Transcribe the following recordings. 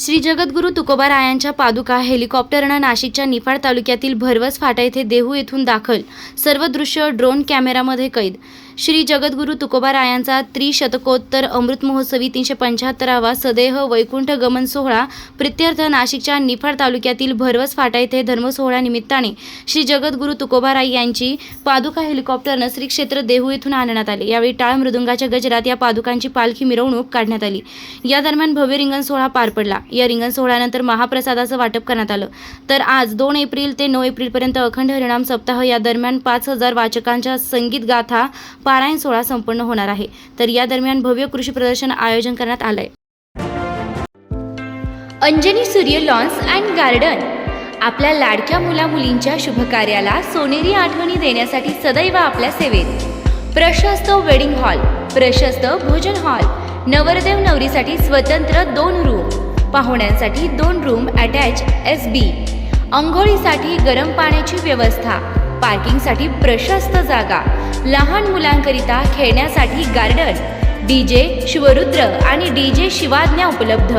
श्री जगद्गुरू तुकोबारायांच्या पादुका हेलिकॉप्टरनं नाशिकच्या निफाड तालुक्यातील भरवस फाटा येथे देहू येथून दाखल. सर्व दृश्य ड्रोन कॅमेरामध्ये कैद. श्री जगद्गुरू तुकोबारायांचा त्रिशतकोत्तर अमृत महोत्सवी तीनशे पंच्याहत्तरावा सदेह वैकुंठ गमन सोहळा प्रित्यर्थ नाशिकच्या निफाड तालुक्यातील भरवस फाटा येथे धर्मसोहळा निमित्ताने श्री जगद्गुरू तुकोबाराय यांची पादुका हेलिकॉप्टरनं श्री क्षेत्र देहू येथून आणण्यात आले. यावेळी टाळ मृदुंगाच्या गजरात या पादुकांची पालखी मिरवणूक काढण्यात आली. या दरम्यान भव्य रिंगण सोहळा पार पडला. या रिंगण सोहळ्यानंतर महाप्रसादाचं वाटप करण्यात आलं. तर आज दोन एप्रिल ते नऊ एप्रिलपर्यंत अखंड हरिणाम सप्ताह या दरम्यान पाच हजार वाचकांच्या संगीत गाथा पारायण सोहळा संपन्न होणार आहे. तर या दरम्यान भव्य कृषी प्रदर्शन आयोजन करण्यात आलंय. अंजनी सूर्य लॉन्स अँड गार्डन. आपल्या लाडक्या मुला मुलींच्या शुभकार्याला सोनेरी आठवणी देण्यासाठी सदैव आपल्या सेवेत. प्रशस्त वेडिंग हॉल प्रशस्त भोजन हॉल नवरदेव नवरीसाठी स्वतंत्र दोन रूम पाहुण्यांसाठी दोन रूम अटॅच एस बी अंघोळीसाठी गरम पाण्याची व्यवस्था पार्किंगसाठी प्रशस्त जागा लहान मुलांकरिता खेळण्यासाठी गार्डन डी जे शिवरुद्र आणि डी जे शिवाज्ञा उपलब्ध.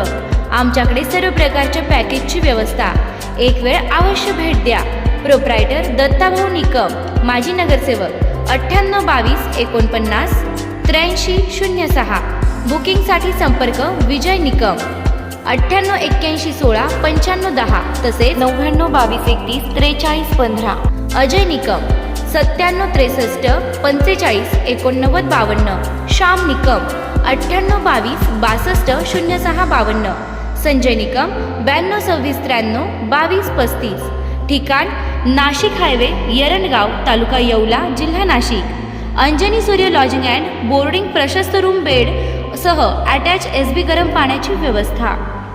आमच्याकडे सर्व प्रकारच्या पॅकेजची व्यवस्था. एक वेळ अवश्य भेट द्या. प्रोप्रायटर दत्ताभाऊ निकम माजी नगरसेवक अठ्ठ्याण्णव बावीस एकोणपन्नास त्र्याऐंशी शून्य सहा. बुकिंगसाठी संपर्क विजय निकम. अठ्ठ्याण्णव एक्क्याऐंशी सोळा पंच्याण्णव दहा तसेच नव्याण्णव बावीस एकतीस त्रेचाळीस पंधरा. अजय निकम सत्त्याण्णव त्रेसष्ट पंचेचाळीस एकोणनव्वद बावन्न. श्याम निकम अठ्ठ्याण्णव बावीस बासष्ट शून्य सहा बावन्न. संजय निकम ब्याण्णव सव्वीस त्र्याण्णव बावीस पस्तीस. ठिकाण नाशिक हायवे यरणगाव तालुका येवला जिल्हा Nashik. Anjani Surya lodging and boarding प्रशस्त रूम बेड सह अटॅच एस बी गरम पाण्याची व्यवस्था.